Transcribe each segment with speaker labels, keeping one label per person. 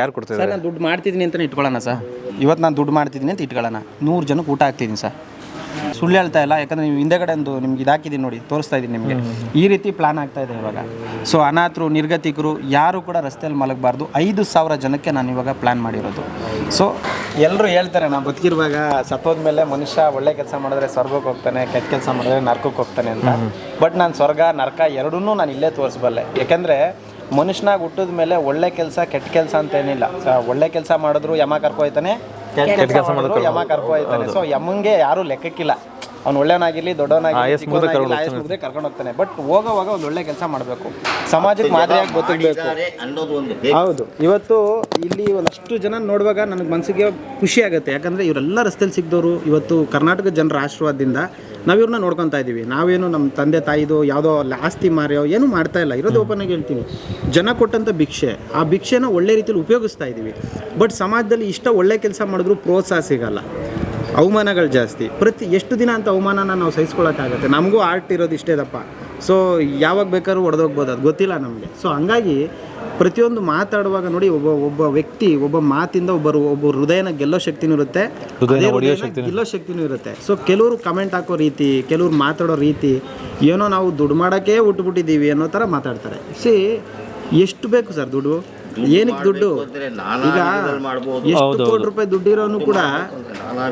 Speaker 1: ಯಾರು ಕೊಡ್ತಿದ್ದಾರೆ
Speaker 2: ಸರ್ ನಾನು ದುಡ್ಡು ಮಾಡ್ತಿದ್ದೀನಿ ಅಂತಲೇ ಇಟ್ಕೊಳ್ಳೋಣ ಸರ್. ಇವತ್ತು ನಾನು ದುಡ್ಡು ಮಾಡ್ತಿದ್ದೀನಿ ಅಂತ ಇಟ್ಕೊಳ್ಳೋಣ. ನೂರು ಜನಕ್ಕೆ ಊಟ ಹಾಕ್ತಿದ್ದೀನಿ ಸರ್. ಸುಳ್ಳು ಹೇಳ್ತಾ ಇಲ್ಲ ಯಾಕಂದ್ರೆ ನೀವು ಹಿಂದೆಗಡೆ ಒಂದು ನಿಮ್ಗೆ ಇದಾಕಿದ್ದೀನಿ ನೋಡಿ ತೋರಿಸ್ತಾ ಇದ್ದೀನಿ ನಿಮಗೆ. ಈ ರೀತಿ ಪ್ಲಾನ್ ಆಗ್ತಾ ಇದೆ ಇವಾಗ. ಸೊ ಅನಾಥರು ನಿರ್ಗತಿಕರು ಯಾರು ಕೂಡ ರಸ್ತೆಯಲ್ಲಿ ಮಲಗಬಾರ್ದು. ಐದು ಸಾವಿರ ಜನಕ್ಕೆ ನಾನು ಇವಾಗ ಪ್ಲಾನ್ ಮಾಡಿರೋದು. ಸೊ ಎಲ್ಲರೂ ಹೇಳ್ತಾರೆ ನಾನು ಬದುಕಿರುವಾಗ ಸತ್ತೋದ ಮೇಲೆ ಮನುಷ್ಯ ಒಳ್ಳೆ ಕೆಲಸ ಮಾಡಿದ್ರೆ ಸ್ವರ್ಗಕ್ಕೆ ಹೋಗ್ತಾನೆ ಕೆಟ್ಟ ಕೆಲಸ ಮಾಡಿದ್ರೆ ನರ್ಕಕ್ಕೆ ಹೋಗ್ತಾನೆ ಅಂತ. ಬಟ್ ನಾನು ಸ್ವರ್ಗ ನರ್ಕ ಎರಡನ್ನೂ ನಾನು ಇಲ್ಲೇ ತೋರಿಸ್ಬಲ್ಲೆ. ಯಾಕೆಂದರೆ ಮನುಷ್ಯನಾಗ ಹುಟ್ಟಿದ ಮೇಲೆ ಒಳ್ಳೆ ಕೆಲಸ ಕೆಟ್ಟ ಕೆಲಸ ಅಂತ ಏನಿಲ್ಲ ಸೊ ಒಳ್ಳೆ ಕೆಲಸ ಮಾಡಿದ್ರು ಯಮ ಕರ್ಕೊ ಹೋಯ್ತಾನೆ ಕೆಟ್ಟ ಕೆಲಸ ಮಾಡಿದ್ರು ಯಮ ಕರ್ಕೊ ಹೋಯ್ತಾನೆ ಸೊ ಯಮಂಗೆ ಯಾರು ಲೆಕ್ಕಕ್ಕಿಲ್ಲ. ಅವ್ನು ಒಳ್ಳೆಯವನಾಗಿರಲಿ ದೊಡ್ಡವನಾಗಿರ್ಲಿ ಕರ್ಕೊಂಡು ಹೋಗ್ತಾನೆ. ಬಟ್ ಹೋಗೋವಾಗ ಒಂದು ಒಳ್ಳೆ ಕೆಲಸ ಮಾಡಬೇಕು. ಸಮಾಜಕ್ಕೆ ಮಾದರಿಯಾಗಿ ಗೊತ್ತಿರಬೇಕು.
Speaker 3: ಅನ್ನೋದು ಒಂದು
Speaker 2: ಹೌದು. ಇವತ್ತು ಇಲ್ಲಿ ಒಂದಷ್ಟು ಜನ ನೋಡುವಾಗ ನನಗೆ ಮನಸ್ಸಿಗೆ ಖುಷಿ ಆಗುತ್ತೆ. ಯಾಕಂದರೆ ಇವರೆಲ್ಲ ರಸ್ತೆಯಲ್ಲಿ ಸಿಗ್ದವರು ಇವತ್ತು ಕರ್ನಾಟಕ ಜನರ ಆಶೀರ್ವಾದದಿಂದ ನಾವು ಇವ್ರನ್ನ ನೋಡ್ಕೊತಾ ಇದ್ದೀವಿ ನಾವೇನು ನಮ್ಮ ತಂದೆ ತಾಯಿದು ಯಾವುದೋ ಆಸ್ತಿ ಮಾರ್ಯೋ ಏನು ಮಾಡ್ತಾ ಇಲ್ಲ. ಇರೋದು ಓಪನ್ ಆಗಿ ಹೇಳ್ತೀನಿ. ಜನ ಕೊಟ್ಟಂಥ ಭಿಕ್ಷೆ. ಆ ಭಿಕ್ಷೆನ ಒಳ್ಳೆ ರೀತಿಯಲ್ಲಿ ಉಪಯೋಗಿಸ್ತಾ ಇದ್ದೀವಿ ಬಟ್ ಸಮಾಜದಲ್ಲಿ ಇಷ್ಟ ಒಳ್ಳೆ ಕೆಲಸ ಮಾಡಿದ್ರು ಪ್ರೋತ್ಸಾಹ ಸಿಗಲ್ಲ. ಅವಮಾನಗಳು ಜಾಸ್ತಿ. ಪ್ರತಿ ಎಷ್ಟು ದಿನ ಅಂತ ಅವಮಾನನ ನಾವು ಸಹಿಸ್ಕೊಳಕ್ಕಾಗತ್ತೆ? ನಮಗೂ ಆರ್ಟ್ ಇರೋದು ಇಷ್ಟೇದಪ್ಪ ಸೊ ಯಾವಾಗ ಬೇಕಾದ್ರೂ ಹೊಡೆದೋಗ್ಬೋದು ಅದು ಗೊತ್ತಿಲ್ಲ ನಮಗೆ. ಸೊ ಹಂಗಾಗಿ ಪ್ರತಿಯೊಂದು ಮಾತಾಡುವಾಗ ನೋಡಿ ಒಬ್ಬ ಒಬ್ಬ ವ್ಯಕ್ತಿ ಒಬ್ಬ ಮಾತಿಂದ ಒಬ್ಬರು ಒಬ್ಬ ಹೃದಯನ ಗೆಲ್ಲೋ ಶಕ್ತಿನೂ ಇರುತ್ತೆ. ಗೆಲ್ಲೋ ಶಕ್ತಿನೂ ಇರುತ್ತೆ. ಸೊ ಕೆಲವರು ಕಮೆಂಟ್ ಹಾಕೋ ರೀತಿ ಕೆಲವ್ರು ಮಾತಾಡೋ ರೀತಿ ಏನೋ ನಾವು ದುಡ್ಡು ಮಾಡೋಕ್ಕೆ ಉಟ್ಬಿಟ್ಟಿದ್ದೀವಿ ಅನ್ನೋ ಥರ ಮಾತಾಡ್ತಾರೆ. ಸಿ ಎಷ್ಟು ಬೇಕು ಸರ್ ದುಡ್ಡು? ಏನಕ್ಕೆ ದುಡ್ಡು? ಈಗ. ಎಷ್ಟು ಕೋಟಿ ರೂಪಾಯಿ ದುಡ್ಡಿರೋನು ಕೂಡ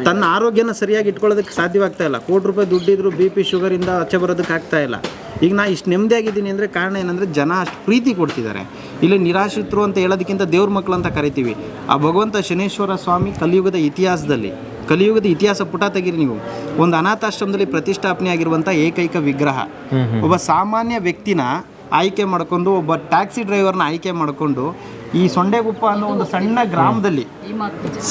Speaker 2: ತನ್ನ ಆರೋಗ್ಯನ ಸರಿಯಾಗಿ ಇಟ್ಕೊಳ್ಳೋದಕ್ಕೆ ಸಾಧ್ಯವಾಗ್ತಾ ಇಲ್ಲ. ಕೋಟಿ ರೂಪಾಯಿ ದುಡ್ಡಿದ್ರು ಬಿ ಪಿ ಶುಗರಿಂದ ಆಚೆ ಬರೋದಕ್ಕೆ ಆಗ್ತಾ ಇಲ್ಲ. ಈಗ ನಾ ಇಷ್ಟು ನೆಮ್ಮದಿಯಾಗಿದ್ದೀನಿ ಅಂದರೆ ಕಾರಣ ಏನಂದರೆ ಜನ ಅಷ್ಟು ಪ್ರೀತಿ ಕೊಡ್ತಿದ್ದಾರೆ. ಇಲ್ಲಿ ನಿರಾಶ್ರಿತರು ಅಂತ ಹೇಳೋದಕ್ಕಿಂತ ದೇವ್ರ ಮಕ್ಕಳು ಅಂತ ಕರಿತೀವಿ. ಆ ಭಗವಂತ ಶನೇಶ್ವರ ಸ್ವಾಮಿ ಕಲಿಯುಗದ ಇತಿಹಾಸದಲ್ಲಿ ಕಲಿಯುಗದ ಇತಿಹಾಸ ಪುಟ ತೆಗೀರಿ ನೀವು. ಒಂದು ಅನಾಥಾಶ್ರಮದಲ್ಲಿ ಪ್ರತಿಷ್ಠಾಪನೆ ಆಗಿರುವಂಥ ಏಕೈಕ ವಿಗ್ರಹ. ಒಬ್ಬ ಸಾಮಾನ್ಯ ವ್ಯಕ್ತಿನ ಆಯ್ಕೆ ಮಾಡಿಕೊಂಡು ಒಬ್ಬ ಟ್ಯಾಕ್ಸಿ ಡ್ರೈವರ್ನ ಆಯ್ಕೆ ಮಾಡಿಕೊಂಡು ಈ ಸೊಂಡೆಗುಪ್ಪ ಅನ್ನೋ ಒಂದು ಸಣ್ಣ ಗ್ರಾಮದಲ್ಲಿ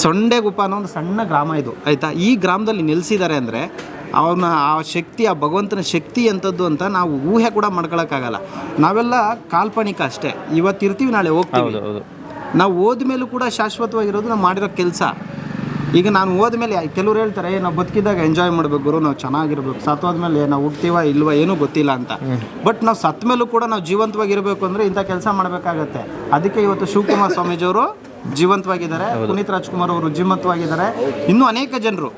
Speaker 2: ಸೊಂಡೆಗುಪ್ಪ ಅನ್ನೋ ಒಂದು ಸಣ್ಣ ಗ್ರಾಮ ಇದು ಆಯಿತಾ? ಈ ಗ್ರಾಮದಲ್ಲಿ ನೆಲೆಸಿದ್ದಾರೆ ಅಂದರೆ ಅವನ ಆ ಶಕ್ತಿ ಆ ಭಗವಂತನ ಶಕ್ತಿ ಅಂಥದ್ದು ಅಂತ ನಾವು ಊಹೆ ಕೂಡ ಮಾಡ್ಕೊಳಕ್ಕಾಗಲ್ಲ. ನಾವೆಲ್ಲ ಕಾಲ್ಪನಿಕ ಅಷ್ಟೇ. ಇವತ್ತು ಇರ್ತೀವಿ ನಾಳೆ ಹೋಗ್ತೀವಿ.
Speaker 1: ನಾವು
Speaker 2: ನಾವು ಹೋದ್ಮೇಲೂ ಕೂಡ ಶಾಶ್ವತವಾಗಿರೋದು ನಾವು ಮಾಡಿರೋ ಕೆಲಸ. ಈಗ ನಾನು ಹೋದ್ಮೇಲೆ ಕೆಲವ್ರು ಹೇಳ್ತಾರೆ "ಏ, ನಾವು ಬದುಕಿದಾಗ ಎಂಜಾಯ್ ಮಾಡಬೇಕು ಗುರು ನಾವು ಚೆನ್ನಾಗಿರ್ಬೇಕು. ಸತ್ತೋದ್ಮೇಲೆ ನಾವು ಹುಡ್ತೀವ ಇಲ್ವಾ ಏನೂ ಗೊತ್ತಿಲ್ಲ ಅಂತ. ಬಟ್ ನಾವು ಸತ್ತ ಮೇಲೂ ಕೂಡ ನಾವು ಜೀವಂತವಾಗಿರಬೇಕು ಅಂದರೆ ಇಂಥ ಕೆಲಸ ಮಾಡಬೇಕಾಗತ್ತೆ. ಅದಕ್ಕೆ ಇವತ್ತು ಶಿವಕುಮಾರ್ ಸ್ವಾಮೀಜಿಯವರು ಜೀವಂತವಾಗಿದ್ದಾರೆ ಪುನೀತ್ ರಾಜ್ಕುಮಾರ್ ಅವರು ಜೀವಂತವಾಗಿದ್ದಾರೆ. ಇನ್ನೂ ಅನೇಕ ಜನರು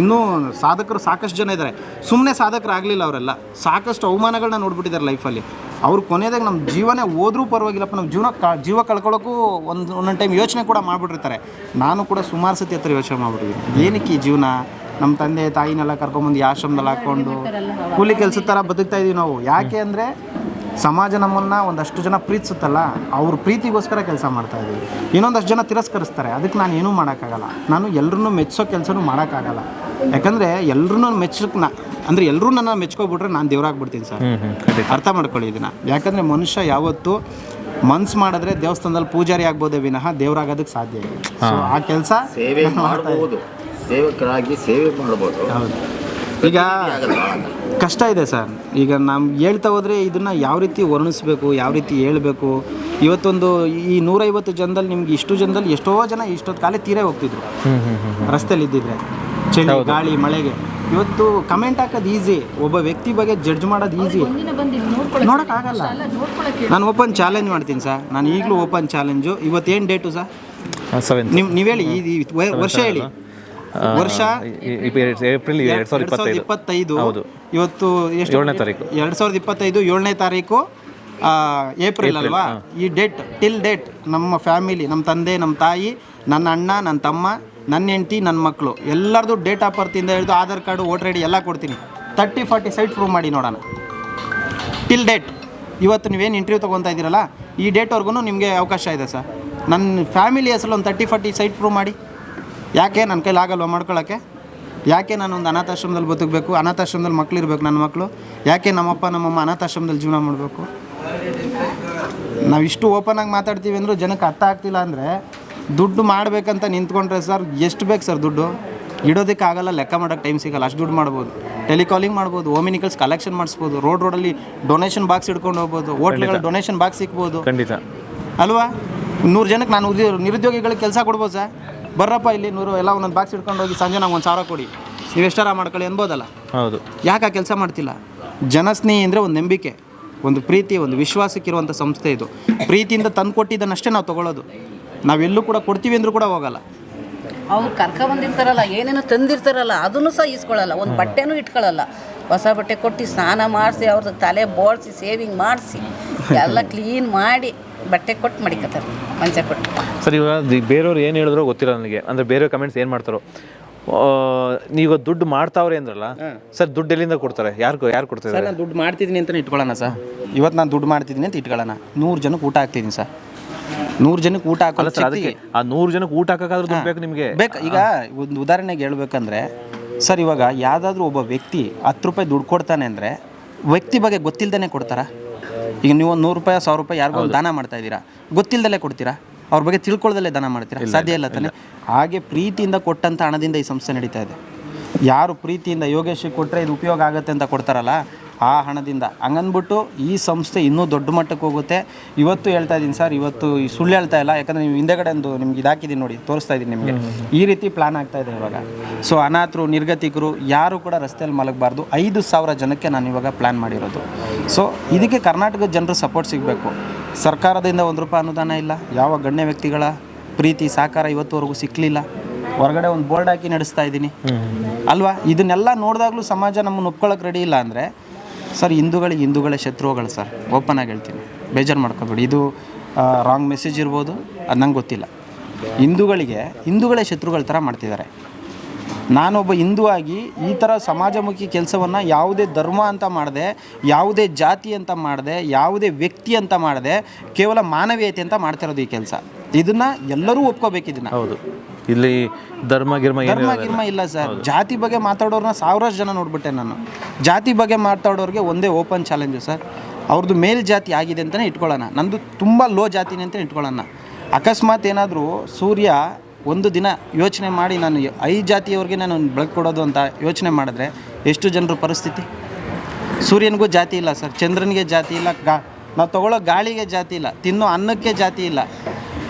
Speaker 2: ಇನ್ನೂ ಸಾಧಕರು ಸಾಕಷ್ಟು ಜನ ಇದ್ದಾರೆ. ಸುಮ್ಮನೆ ಸಾಧಕರಾಗಲಿಲ್ಲ ಅವರೆಲ್ಲ. ಸಾಕಷ್ಟು ಅವಮಾನಗಳನ್ನ ನೋಡ್ಬಿಟ್ಟಿದ್ದಾರೆ ಲೈಫಲ್ಲಿ ಅವ್ರು ಕೊನೆಯದಾಗ ನಮ್ಮ ಜೀವನೇ ಹೋದರೂ ಪರವಾಗಿಲ್ಲಪ್ಪ ನಮ್ಮ ಜೀವನ ಕ, ಜೀವ ಕಳ್ಕೊಳ್ಳೋಕ್ಕೂ ಒಂದು, ಒಂದೊಂದು ಟೈಮ್ ಯೋಚನೆ ಕೂಡ ಮಾಡಿಬಿಟ್ಟಿರ್ತಾರೆ. ನಾನು ಕೂಡ ಸುಮಾರು ಸತಿ ಹತ್ರ ಯೋಚನೆ ಮಾಡ್ಬಿಟ್ಟಿದ್ದೀನಿ. ಏನಕ್ಕೆ ಈ ಜೀವನ? ನಮ್ಮ ತಂದೆ, ತಾಯಿನೆಲ್ಲ ಕರ್ಕೊಂಬಂದು ಈ ಆಶ್ರಮದಲ್ಲಿ ಹಾಕ್ಕೊಂಡು, ಕೂಲಿ ಕೆಲಸದ ಥರ ಬದುಕ್ತಾ ಇದೀವಿ ನಾವು. ಯಾಕೆ ಅಂದರೆ ಸಮಾಜ ನಮ್ಮನ್ನು ಒಂದಷ್ಟು ಜನ ಪ್ರೀತಿಸುತ್ತಲ್ಲ ಅವ್ರ ಪ್ರೀತಿಗೋಸ್ಕರ ಕೆಲಸ ಮಾಡ್ತಾ ಇದ್ದೀವಿ. ಇನ್ನೊಂದಷ್ಟು ಜನ ತಿರಸ್ಕರಿಸ್ತಾರೆ. ಅದಕ್ಕೆ ನಾನು ಏನೂ ಮಾಡೋಕ್ಕಾಗಲ್ಲ. ನಾನು ಎಲ್ಲರನ್ನೂ ಮೆಚ್ಚೋ ಕೆಲಸನೂ ಮಾಡೋಕ್ಕಾಗಲ್ಲ. ಯಾಕಂದರೆ ಎಲ್ಲರೂ ಮೆಚ್ಚಕ್ಕೆ ನಾ ಅಂದರೆ ಎಲ್ಲರೂ ನನ್ನ ಮೆಚ್ಕೊಬಿಟ್ರೆ ನಾನು ದೇವರಾಗ್ಬಿಡ್ತೀನಿ ಸರ್. ಅರ್ಥ ಮಾಡ್ಕೊಳ್ಳಿ ಇದನ್ನು. ಯಾಕಂದರೆ ಮನುಷ್ಯ ಯಾವತ್ತು ಮನ್ಸು ಮಾಡಿದ್ರೆ ದೇವಸ್ಥಾನದಲ್ಲಿ ಪೂಜಾರಿ ಆಗ್ಬೋದೇ ವಿನಃ ದೇವರಾಗೋದಕ್ಕೆ ಸಾಧ್ಯ ಇಲ್ಲ. ಸೊ ಆ ಕೆಲಸ
Speaker 3: ಸೇವೆ ಮಾಡಬಹುದು ಸೇವಕರಾಗಿ ಸೇವೆ ಮಾಡಬಹುದು
Speaker 2: ಹೌದು. ಈಗ ಕಷ್ಟ ಇದೆ ಸರ್ ಈಗ ನಾವು ಹೇಳ್ತಾ ಹೋದರೆ ಇದನ್ನು ಯಾವ ರೀತಿ ವರ್ಣಿಸ್ಬೇಕು ಯಾವ ರೀತಿ ಹೇಳಬೇಕು ಇವತ್ತೊಂದು ಈ ನೂರೈವತ್ತು ಜನದಲ್ಲಿ ನಿಮ್ಗೆ ಇಷ್ಟು ಜನದಲ್ಲಿ ಎಷ್ಟೋ ಜನ ಇಷ್ಟೊತ್ತು ಕಾಲೇ ತೀರೇ ಹೋಗ್ತಿದ್ರು ರಸ್ತೆಯಲ್ಲಿ ಇದ್ದಿದ್ರೆ ಚಳಿ ಗಾಳಿ ಮಳೆಗೆ ಇವತ್ತು ಕಮೆಂಟ್ ಹಾಕೋದು ಈಸಿ ಒಬ್ಬ ವ್ಯಕ್ತಿ ಬಗ್ಗೆ ಜಡ್ಜ್ ಮಾಡೋದು ಈಸಿ ನೋಡೋಕ್ಕಾಗಲ್ಲ ನಾನು ಓಪನ್ ಚಾಲೆಂಜ್ ಮಾಡ್ತೀನಿ ಸರ್ ನಾನು ಈಗಲೂ ಓಪನ್ ಚಾಲೆಂಜು ಇವತ್ತೇನು ಡೇಟು ಸರ್ ನೀವು ನೀವು ಹೇಳಿ ಈ ವರ್ಷ ಹೇಳಿ ವರ್ಷ?
Speaker 1: ಏಪ್ರಿಲ್ ಎರಡ್ ಸಾವಿರದ ಇಪ್ಪತ್ತೈದು.
Speaker 2: ಇಪ್ಪತ್ತೈದು.
Speaker 1: ಹೌದು.
Speaker 2: ಇವತ್ತು ಎಷ್ಟು?
Speaker 1: ಏಳನೇ ತಾರೀಕು.
Speaker 2: ಎರಡು ಸಾವಿರದ ಇಪ್ಪತ್ತೈದು ಏಳನೇ ತಾರೀಕು ಏಪ್ರಿಲ್ ಅಲ್ವಾ? ಈ ಡೇಟ್ ಟಿಲ್ ಡೇಟ್ ನಮ್ಮ ಫ್ಯಾಮಿಲಿ ನಮ್ಮ ತಂದೆ ನಮ್ಮ ತಾಯಿ ನನ್ನ ಅಣ್ಣ ನನ್ನ ತಮ್ಮ ನನ್ನ ಹೆಂಡತಿ ನನ್ನ ಮಕ್ಕಳು ಎಲ್ಲರದು ಡೇಟ್ ಆಫ್ ಬರ್ತಿಂದ ಹಿಡಿದು Aadhaar card voter I D ಎಲ್ಲ ಕೊಡ್ತೀನಿ. ತರ್ಟಿ ಫಾರ್ಟಿ ಸೈಟ್ ಪ್ರೂವ್ ಮಾಡಿ ನೋಡೋಣ. ಟಿಲ್ ಡೇಟ್ ಇವತ್ತು ನೀವೇನು ಇಂಟರ್ವ್ಯೂ ತೊಗೊತಾ ಇದ್ದೀರಲ್ಲ ಈ ಡೇಟ್ವರೆಗೂ ನಿಮಗೆ ಅವಕಾಶ ಇದೆ ಸರ್. ನನ್ನ ಫ್ಯಾಮಿಲಿ ಹೆಸರು ಒಂದು ತರ್ಟಿ ಫಾರ್ಟಿ ಸೈಟ್ ಪ್ರೂವ್ ಮಾಡಿ. ಯಾಕೆ ನನ್ನ ಕೈಲಿ ಆಗಲ್ವ ಮಾಡ್ಕೊಳ್ಳೋಕ್ಕೆ? ಯಾಕೆ ನಾನು ಒಂದು ಅನಾಥಾಶ್ರಮದಲ್ಲಿ ಬದುಕಬೇಕು? ಅನಾಥಾಶ್ರಮದಲ್ಲಿ ಮಕ್ಳು ಇರಬೇಕು ನನ್ನ ಮಕ್ಕಳು? ಯಾಕೆ ನಮ್ಮಪ್ಪ ನಮ್ಮಮ್ಮ ಅನಾಥಾಶ್ರಮದಲ್ಲಿ ಜೀವನ ಮಾಡಬೇಕು? ನಾವು ಇಷ್ಟು ಓಪನ್ ಆಗಿ ಮಾತಾಡ್ತೀವಿ ಅಂದರೂ ಜನಕ್ಕೆ ಅರ್ಥ ಆಗ್ತಿಲ್ಲ ಅಂದರೆ ದುಡ್ಡು ಮಾಡಬೇಕಂತ ನಿಂತ್ಕೊಂಡ್ರೆ ಸರ್ ಎಷ್ಟು ಬೇಕು ಸರ್ ದುಡ್ಡು? ಇಡೋದಕ್ಕೆ ಆಗಲ್ಲ ಲೆಕ್ಕ ಮಾಡೋಕ್ಕೆ ಟೈಮ್ ಸಿಗಲ್ಲ ಅಷ್ಟು ದುಡ್ಡು ಮಾಡ್ಬೋದು. ಟೆಲಿಕಾಲಿಂಗ್ ಮಾಡ್ಬೋದು ಓಮಿನಿಕಲ್ಸ್ ಕಲೆಕ್ಷನ್ ಮಾಡಿಸ್ಬೋದು ರೋಡ್ ರೋಡಲ್ಲಿ ಡೊನೇಷನ್ ಬಾಕ್ಸ್ ಇಟ್ಕೊಂಡು ಹೋಗ್ಬೋದು ಹೋಟ್ಲ್ಗಳ ಡೊನೇಷನ್ ಬಾಕ್ಸ್ ಸಿಗ್ಬೋದು.
Speaker 1: ಖಂಡಿತ.
Speaker 2: ಅಲ್ವಾ? ನೂರು ಜನಕ್ಕೆ ನಾನು ಉದ್ಯೋಗ ನಿರುದ್ಯೋಗಿಗಳಿಗೆ ಕೆಲಸ ಕೊಡ್ಬೋದು ಸರ್. ಬರ್ರಪ್ಪ ಇಲ್ಲಿ ನೂರು ಎಲ್ಲ ಒಂದೊಂದು ಬಾಕ್ಸ್ ಇಟ್ಕೊಂಡು ಹೋಗಿ ಸಂಜೆ ನಂಗೆ ಒಂದು ಸಾವಿರ ಕೊಡಿ. ನೀವು ಎಷ್ಟಾರ ಮಾಡ್ಕೊಳ್ಳಿ ಅನ್ಬೋದಲ್ಲ?
Speaker 1: ಹೌದು.
Speaker 2: ಯಾಕೆ ಆ ಕೆಲಸ ಮಾಡ್ತಿಲ್ಲ? ಜನಸ್ನೇಹಿ ಅಂದರೆ ಒಂದು ನಂಬಿಕೆ ಒಂದು ಪ್ರೀತಿ ಒಂದು ವಿಶ್ವಾಸಕ್ಕಿರುವಂಥ ಸಂಸ್ಥೆ ಇದು. ಪ್ರೀತಿಯಿಂದ ತಂದು ಕೊಟ್ಟಿದ್ದನ್ನಷ್ಟೇ ನಾವು ತೊಗೊಳ್ಳೋದು. ನಾವೆಲ್ಲೂ ಕೂಡ ಕೊಡ್ತೀವಿ ಅಂದರೂ ಕೂಡ ಹೋಗಲ್ಲ.
Speaker 4: ಅವ್ರು ಕರ್ಕ ಬಂದಿರ್ತಾರಲ್ಲ ಏನೇನೋ ತಂದಿರ್ತಾರಲ್ಲ ಅದನ್ನು ಸಹ ಇಸ್ಕೊಳ್ಳಲ್ಲ ಒಂದು ಬಟ್ಟೆನೂ ಇಟ್ಕೊಳ್ಳಲ್ಲ ಹೊಸ ಬಟ್ಟೆ ಕೊಟ್ಟು ಸ್ನಾನ ಮಾಡಿಸಿ ಅವ್ರದ್ದು ತಲೆ ಬೋಳ್ಸಿ ಸೇವಿಂಗ್ ಮಾಡಿಸಿ ಎಲ್ಲ ಕ್ಲೀನ್ ಮಾಡಿ. ಬಟ್ಟೆ ಕೊಟ್ಟು ಮಡಿಕತ್ತಾರೆ ಮಂಚ ಕೊಟ್ಟು.
Speaker 1: ಸರ್ ಇವಾಗ ಬೇರೆಯವ್ರು ಏನು ಹೇಳಿದ್ರು ಗೊತ್ತಿಲ್ಲ ನನಗೆ. ಅಂದರೆ ಬೇರೆ ಕಮೆಂಟ್ಸ್ ಏನು ಮಾಡ್ತಾರೋ. ಆ, ನೀವು ದುಡ್ಡು ಮಾಡ್ತಾವ್ರೆ ಅಂದ್ರಲ್ಲ ಸರ್ ದುಡ್ಡು ಎಲ್ಲಿಂದ ಕೊಡ್ತಾರೆ? ಯಾರು ಯಾರು ಕೊಡ್ತಾರೆ
Speaker 2: ಸರ್ ನಾನು ದುಡ್ಡು ಮಾಡ್ತಿದ್ದೀನಿ ಅಂತ ಇಟ್ಕೊಳ್ಳೋಣ ಸರ್. ಇವತ್ತು ನಾನು ದುಡ್ಡು ಮಾಡ್ತಿದ್ದೀನಿ ಅಂತ ಇಟ್ಕೊಳ್ಳೋಣ. ನೂರು ಜನಕ್ಕೆ ಊಟ ಹಾಕ್ತಿದ್ದೀನಿ ಸರ್. ನೂರು ಜನಕ್ಕೆ ಊಟ
Speaker 1: ಹಾಕೋಲ್ಲ ಸರ್ ಅದಕ್ಕೆ ಆ ನೂರು ಜನಕ್ಕೆ ಊಟ ಹಾಕೋಕ್ಕಾದ್ರೂ ದುಡ್ಡು ಬೇಕು ನಿಮಗೆ?
Speaker 2: ಬೇಕು. ಈಗ ಒಂದು ಉದಾಹರಣೆಗೆ ಹೇಳ್ಬೇಕಂದ್ರೆ ಸರ್ ಇವಾಗ ಯಾವುದಾದ್ರೂ ಒಬ್ಬ ವ್ಯಕ್ತಿ ಹತ್ತು ರೂಪಾಯಿ ದುಡ್ಡು ಕೊಡ್ತಾನೆ ಅಂದರೆ ವ್ಯಕ್ತಿ ಬಗ್ಗೆ ಗೊತ್ತಿಲ್ಲದೇ ಕೊಡ್ತಾರಾ? ಈಗ ನೀವು ಒಂದು ನೂರು ರೂಪಾಯಿ ಸಾವಿರ ರೂಪಾಯಿ ಯಾರಿಗೂ ಒಂದು ದಾನ ಮಾಡ್ತಾ ಇದ್ದೀರಾ? ಗೊತ್ತಿಲ್ಲದಲ್ಲೇ ಕೊಡ್ತೀರಾ? ಅವ್ರ ಬಗ್ಗೆ ತಿಳ್ಕೊಳ್ದಲ್ಲೇ ದಾನ ಮಾಡ್ತೀರಾ? ಸಾಧ್ಯ ಇಲ್ಲ ತಾನೆ? ಹಾಗೆ ಪ್ರೀತಿಯಿಂದ ಕೊಟ್ಟಂಥ ಹಣದಿಂದ ಈ ಸಂಸ್ಥೆ ನಡೀತಾ ಇದೆ. ಯಾರು ಪ್ರೀತಿಯಿಂದ ಯೋಗೇಶಿಗೆ ಕೊಟ್ಟರೆ ಇದು ಉಪಯೋಗ ಆಗುತ್ತೆ ಅಂತ ಕೊಡ್ತಾರಲ್ಲ ಆ ಹಣದಿಂದ. ಹಂಗನ್ಬಿಟ್ಟು ಈ ಸಂಸ್ಥೆ ಇನ್ನೂ ದೊಡ್ಡ ಮಟ್ಟಕ್ಕೆ ಹೋಗುತ್ತೆ. ಇವತ್ತು ಹೇಳ್ತಾ ಇದ್ದೀನಿ ಸರ್ ಇವತ್ತು ಈ ಸುಳ್ಳು ಹೇಳ್ತಾ ಇಲ್ಲ. ಯಾಕಂದರೆ ನೀವು ಹಿಂದೆಗಡೆ ಒಂದು ನಿಮ್ಗೆ ಇದಾಕಿದ್ದೀನಿ ನೋಡಿ ತೋರಿಸ್ತಾ ಇದ್ದೀನಿ ನಿಮಗೆ. ಈ ರೀತಿ ಪ್ಲಾನ್ ಆಗ್ತಾ ಇದೆ ಇವಾಗ. ಸೊ ಅನಾಥರು ನಿರ್ಗತಿಕರು ಯಾರು ಕೂಡ ರಸ್ತೆಯಲ್ಲಿ ಮಲಗಬಾರ್ದು. ಐದು ಸಾವಿರ ಜನಕ್ಕೆ ನಾನು ಇವಾಗ ಪ್ಲ್ಯಾನ್ ಮಾಡಿರೋದು. ಸೊ ಇದಕ್ಕೆ ಕರ್ನಾಟಕದ ಜನರು ಸಪೋರ್ಟ್ ಸಿಗಬೇಕು. ಸರ್ಕಾರದಿಂದ ಒಂದು ರೂಪಾಯಿ ಅನುದಾನ ಇಲ್ಲ. ಯಾವ ಗಣ್ಯ ವ್ಯಕ್ತಿಗಳ ಪ್ರೀತಿ ಸಹಕಾರ ಇವತ್ತುವರೆಗೂ ಸಿಕ್ಕಲಿಲ್ಲ ಹೊರಗಡೆ ಒಂದು ಬೋರ್ಡ್ ಹಾಕಿ ನಡೆಸ್ತಾ ಇದ್ದೀನಿ. ಅಲ್ವಾ? ಇದನ್ನೆಲ್ಲ ನೋಡಿದಾಗಲೂ ಸಮಾಜ ನಮ್ಮನ್ನು ಒಪ್ಕೊಳ್ಳೋಕೆ ರೆಡಿ ಇಲ್ಲ ಅಂದರೆ ಸರ್ ಹಿಂದೂಗಳಿಗೆ ಹಿಂದೂಗಳೇ ಶತ್ರುಗಳು ಸರ್. ಓಪನ್ ಆಗಿ ಹೇಳ್ತೀನಿ. ಬೇಜಾರು ಮಾಡ್ಕೋಬೇಡಿ. ಇದು ರಾಂಗ್ ಮೆಸೇಜ್ ಇರ್ಬೋದು, ಅದು ನಂಗೆ ಗೊತ್ತಿಲ್ಲ. ಹಿಂದೂಗಳಿಗೆ, ಹಿಂದೂಗಳೇ ಶತ್ರುಗಳ ಥರ ಮಾಡ್ತಿದ್ದಾರೆ. ನಾನೊಬ್ಬ ಹಿಂದೂ ಆಗಿ ಈ ಥರ ಸಮಾಜಮುಖಿ ಕೆಲಸವನ್ನು ಯಾವುದೇ ಧರ್ಮ ಅಂತ ಮಾಡದೆ, ಯಾವುದೇ ಜಾತಿ ಅಂತ ಮಾಡದೆ, ಯಾವುದೇ ವ್ಯಕ್ತಿ ಅಂತ ಮಾಡದೆ, ಕೇವಲ ಮಾನವೀಯತೆ ಅಂತ ಮಾಡ್ತಿರೋದು ಈ ಕೆಲಸ. ಇದನ್ನು ಎಲ್ಲರೂ ಒಪ್ಕೋಬೇಕಿದ್ದೀನಿ
Speaker 1: ಹೌದು. ಇಲ್ಲಿ ಧರ್ಮ ಗಿರ್ಮ
Speaker 2: ಧರ್ಮ ಗಿರ್ಮ ಇಲ್ಲ ಸರ್. ಜಾತಿ ಬಗ್ಗೆ ಮಾತಾಡೋರ್ನ ಸಾವಿರಾರು ಜನ ನೋಡ್ಬಿಟ್ಟೆ ನಾನು. ಜಾತಿ ಬಗ್ಗೆ ಮಾತಾಡೋರಿಗೆ ಒಂದೇ ಓಪನ್ ಚಾಲೆಂಜು ಸರ್. ಅವ್ರದ್ದು ಮೇಲ್ ಜಾತಿ ಆಗಿದೆ ಅಂತಲೇ ಇಟ್ಕೊಳ್ಳೋಣ. ನಂದು ತುಂಬ ಲೋ ಜಾತಿನೇ ಅಂತ ಇಟ್ಕೊಳ್ಳೋಣ. ಅಕಸ್ಮಾತ್ ಏನಾದರೂ ಸೂರ್ಯ ಒಂದು ದಿನ ಯೋಚನೆ ಮಾಡಿ ನಾನು ಐದು ಜಾತಿಯವ್ರಿಗೆ ನಾನು ಬೆಳಕು ಕೊಡೋದು ಅಂತ ಯೋಚನೆ ಮಾಡಿದ್ರೆ ಎಷ್ಟು ಜನರ ಪರಿಸ್ಥಿತಿ? ಸೂರ್ಯನಿಗೂ ಜಾತಿ ಇಲ್ಲ ಸರ್. ಚಂದ್ರನಿಗೆ ಜಾತಿ ಇಲ್ಲ. ಗಾ ನಾವು ತಗೊಳ್ಳೋ ಗಾಳಿಗೆ ಜಾತಿ ಇಲ್ಲ. ತಿನ್ನೋ ಅನ್ನಕ್ಕೆ ಜಾತಿ ಇಲ್ಲ.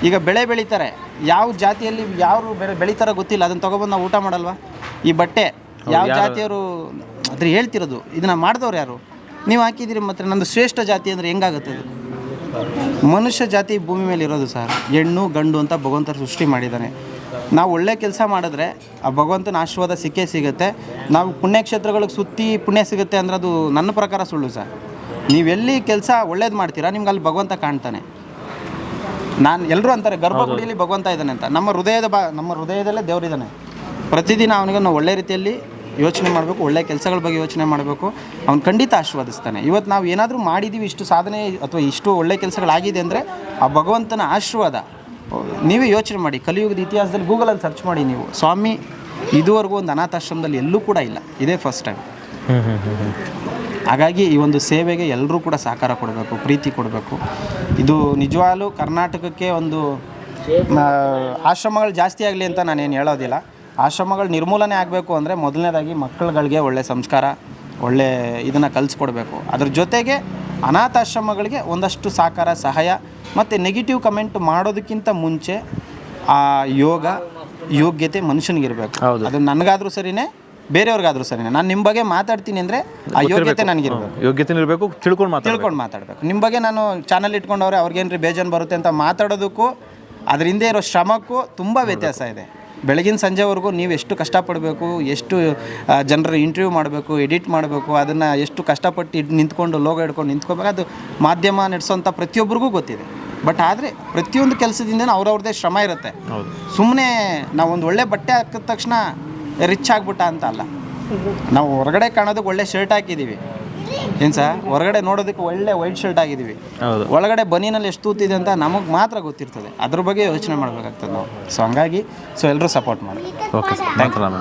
Speaker 2: ಈಗ ಬೆಳೆ ಬೆಳೀತಾರೆ. ಯಾವ ಜಾತಿಯಲ್ಲಿ ಯಾರು ಬೆಳೆ ಬೆಳೀತಾರೋ ಗೊತ್ತಿಲ್ಲ. ಅದನ್ನು ತಗೊಬಂದು ನಾವು ಊಟ ಮಾಡಲ್ವಾ? ಈ ಬಟ್ಟೆ ಯಾವ ಜಾತಿಯವರು ಅದ್ರ ಹೇಳ್ತಿರೋದು. ಇದನ್ನು ಮಾಡಿದವ್ರು ಯಾರು? ನೀವು ಹಾಕಿದ್ದೀರಿ ಮತ್ತೆ ನಂದು ಶ್ರೇಷ್ಠ ಜಾತಿ ಅಂದರೆ ಹೆಂಗಾಗುತ್ತೆ ಅದು? ಮನುಷ್ಯ ಜಾತಿ ಭೂಮಿ ಮೇಲೆ ಇರೋದು ಸರ್. ಹೆಣ್ಣು ಗಂಡು ಅಂತ ಭಗವಂತ ಸೃಷ್ಟಿ ಮಾಡಿದ್ದಾನೆ ನಾವು ಒಳ್ಳೆ ಕೆಲಸ ಮಾಡಿದ್ರೆ ಆ ಭಗವಂತನ ಆಶೀರ್ವಾದ ಸಿಕ್ಕೇ ಸಿಗುತ್ತೆ. ನಾವು ಪುಣ್ಯಕ್ಷೇತ್ರಗಳಿಗೆ ಸುತ್ತಿ ಪುಣ್ಯ ಸಿಗುತ್ತೆ ಅಂದ್ರೆ ಅದು ನನ್ನ ಪ್ರಕಾರ ಸುಳ್ಳು ಸರ್. ನೀವೆಲ್ಲಿ ಕೆಲಸ ಒಳ್ಳೇದು ಮಾಡ್ತೀರಾ ನಿಮ್ಗೆ ಅಲ್ಲಿ ಭಗವಂತ ಕಾಣ್ತಾನೆ. ನಾನು ಎಲ್ಲರೂ ಅಂತಾರೆ ಗರ್ಭಗುಡಿಯಲ್ಲಿ ಭಗವಂತ ಇದ್ದಾನೆ ಅಂತ. ನಮ್ಮ ಹೃದಯದ ಬಾ ನಮ್ಮ ಹೃದಯದಲ್ಲೇ ದೇವರಿದ್ದಾನೆ ಪ್ರತಿದಿನ ಅವನಿಗೆ ನಾವು ಒಳ್ಳೆ ರೀತಿಯಲ್ಲಿ ಯೋಚನೆ ಮಾಡಬೇಕು ಒಳ್ಳೆ ಕೆಲಸಗಳ ಬಗ್ಗೆ ಯೋಚನೆ ಮಾಡಬೇಕು. ಅವ್ನು ಖಂಡಿತ ಆಶೀರ್ವದಿಸ್ತಾನೆ. ಇವತ್ತು ನಾವು ಏನಾದರೂ ಮಾಡಿದ್ದೀವಿ ಇಷ್ಟು ಸಾಧನೆ ಅಥವಾ ಇಷ್ಟು ಒಳ್ಳೆ ಕೆಲಸಗಳಾಗಿದೆ ಅಂದರೆ ಆ ಭಗವಂತನ ಆಶೀರ್ವಾದ. ನೀವೇ ಯೋಚನೆ ಮಾಡಿ. ಕಲಿಯುಗದ ಇತಿಹಾಸದಲ್ಲಿ ಗೂಗಲಲ್ಲಿ ಸರ್ಚ್ ಮಾಡಿ ನೀವು. ಸ್ವಾಮಿ ಇದುವರೆಗೂ ಒಂದು ಅನಾಥಾಶ್ರಮದಲ್ಲಿ ಎಲ್ಲೂ ಕೂಡ ಇಲ್ಲ. ಇದೇ ಫಸ್ಟ್ ಟೈಮ್ ಹಾಗಾಗಿ ಈ ಒಂದು ಸೇವೆಗೆ ಎಲ್ಲರೂ ಕೂಡ ಸಹಕಾರ ಕೊಡಬೇಕು ಪ್ರೀತಿ ಕೊಡಬೇಕು. ಇದು ನಿಜವಾಗ್ಲೂ ಕರ್ನಾಟಕಕ್ಕೆ ಒಂದು ಆಶ್ರಮಗಳು ಜಾಸ್ತಿ ಆಗಲಿ ಅಂತ ನಾನೇನು ಹೇಳೋದಿಲ್ಲ. ಆಶ್ರಮಗಳು ನಿರ್ಮೂಲನೆ ಆಗಬೇಕು ಅಂದರೆ ಮೊದಲನೇದಾಗಿ ಮಕ್ಕಳುಗಳಿಗೆ ಒಳ್ಳೆ ಸಂಸ್ಕಾರ ಒಳ್ಳೆ ಇದನ್ನು ಕಲಿಸ್ಕೊಡ್ಬೇಕು. ಅದ್ರ ಜೊತೆಗೆ ಅನಾಥಾಶ್ರಮಗಳಿಗೆ ಒಂದಷ್ಟು ಸಹಕಾರ ಸಹಾಯ ಮತ್ತು ನೆಗೆಟಿವ್ ಕಮೆಂಟ್ ಮಾಡೋದಕ್ಕಿಂತ ಮುಂಚೆ ಆ ಯೋಗ ಯೋಗ್ಯತೆ ಮನುಷ್ಯನಿಗಿರಬೇಕು.
Speaker 1: ಹೌದು.
Speaker 2: ಅದು ನನಗಾದರೂ ಸರಿನೇ ಬೇರೆಯವ್ರಿಗಾದ್ರೂ ಸರಿ ನಾನು ನಿಮ್ಮ ಬಗ್ಗೆ ಮಾತಾಡ್ತೀನಿ ಅಂದರೆ ಆ ಯೋಗ್ಯತೆ ನನಗಿರ್ಬೇಕು.
Speaker 1: ಯೋಗ್ಯತೆ ಇರಬೇಕು ತಿಳ್ಕೊಂಡು ಮಾತಾಡ
Speaker 2: ತಿಳ್ಕೊಂಡು ಮಾತಾಡಬೇಕು. ನಿಮ್ಮ ಬಗ್ಗೆ ನಾನು ಚಾನಲ್ ಇಟ್ಕೊಂಡವ್ರೆ ಅವ್ರಿಗೇನ್ರಿ ಬೇಜಾನ್ ಬರುತ್ತೆ ಅಂತ ಮಾತಾಡೋದಕ್ಕೂ ಅದ್ರ ಹಿಂದೆ ಇರೋ ಶ್ರಮಕ್ಕೂ ತುಂಬ ವ್ಯತ್ಯಾಸ ಇದೆ. ಬೆಳಗಿನ ಸಂಜೆವರೆಗೂ ನೀವು ಎಷ್ಟು ಕಷ್ಟಪಡಬೇಕು ಎಷ್ಟು ಜನರ ಇಂಟರ್ವ್ಯೂ ಮಾಡಬೇಕು ಎಡಿಟ್ ಮಾಡಬೇಕು ಅದನ್ನು ಎಷ್ಟು ಕಷ್ಟಪಟ್ಟು ಇಡ್ ನಿಂತ್ಕೊಂಡು ಲೋಗೋ ಹಿಡ್ಕೊಂಡು ನಿಂತ್ಕೋಬೇಕು ಅದು ಮಾಧ್ಯಮ ನಡೆಸೋಂಥ ಪ್ರತಿಯೊಬ್ಬರಿಗೂ ಗೊತ್ತಿದೆ. ಬಟ್ ಆದರೆ ಪ್ರತಿಯೊಂದು ಕೆಲಸದಿಂದ ಅವ್ರವ್ರದ್ದೇ ಶ್ರಮ ಇರುತ್ತೆ. ಸುಮ್ಮನೆ ನಾವು ಒಂದು ಒಳ್ಳೆ ಬಟ್ಟೆ ಹಾಕಿದ ತಕ್ಷಣ ರಿಚ್ ಆಗ್ಬಿಟ್ಟ ಅಂತ ಅಲ್ಲ. ನಾವು ಹೊರಗಡೆ ಕಾಣೋದಕ್ಕೆ ಒಳ್ಳೆ ಶರ್ಟ್ ಹಾಕಿದ್ದೀವಿ ಏನು ಸರ್ ಹೊರಗಡೆ ನೋಡೋದಕ್ಕೆ ಒಳ್ಳೆ ವೈಟ್ ಶರ್ಟ್ ಆಗಿದ್ದೀವಿ
Speaker 1: ಹೌದು.
Speaker 2: ಒಳಗಡೆ ಬನಿನಲ್ಲಿ ಎಷ್ಟು ತೂತಿದೆ ಅಂತ ನಮಗೆ ಮಾತ್ರ ಗೊತ್ತಿರ್ತದೆ. ಅದ್ರ ಬಗ್ಗೆ ಯೋಚನೆ ಮಾಡಬೇಕಾಗ್ತದೆ ನಾವು. ಸೊ ಹಂಗಾಗಿ ಸೊ ಎಲ್ಲರೂ ಸಪೋರ್ಟ್ ಮಾಡಿ.
Speaker 1: ಓಕೆ ಸರ್ ಮಾತಾಡೋಣ